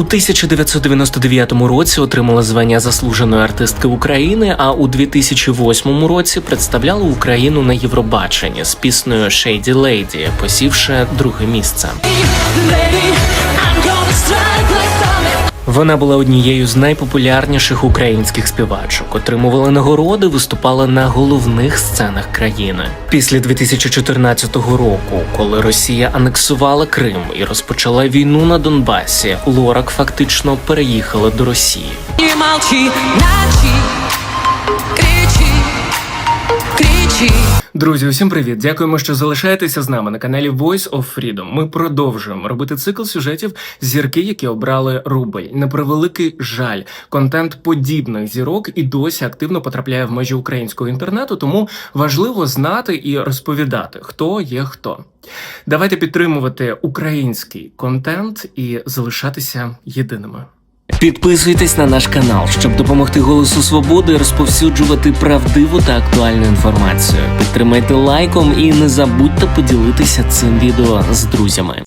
У 1999 році отримала звання заслуженої артистки України, а у 2008 році представляла Україну на Євробаченні з піснею Shady Lady, посівши друге місце. Вона була однією з найпопулярніших українських співачок, отримувала нагороди, виступала на головних сценах країни. Після 2014 року, коли Росія анексувала Крим і розпочала війну на Донбасі, Лорак фактично переїхала до Росії. Молчи, кричи, кричи. Друзі, усім привіт! Дякуємо, що залишаєтеся з нами на каналі Voice of Freedom. Ми продовжуємо робити цикл сюжетів зірки, які обрали рубль. На превеликий жаль, контент подібних зірок і досі активно потрапляє в межі українського інтернету, тому важливо знати і розповідати, хто є хто. Давайте підтримувати український контент і залишатися єдиними. Підписуйтесь на наш канал, щоб допомогти голосу свободи розповсюджувати правдиву та актуальну інформацію. Підтримайте лайком і не забудьте поділитися цим відео з друзями.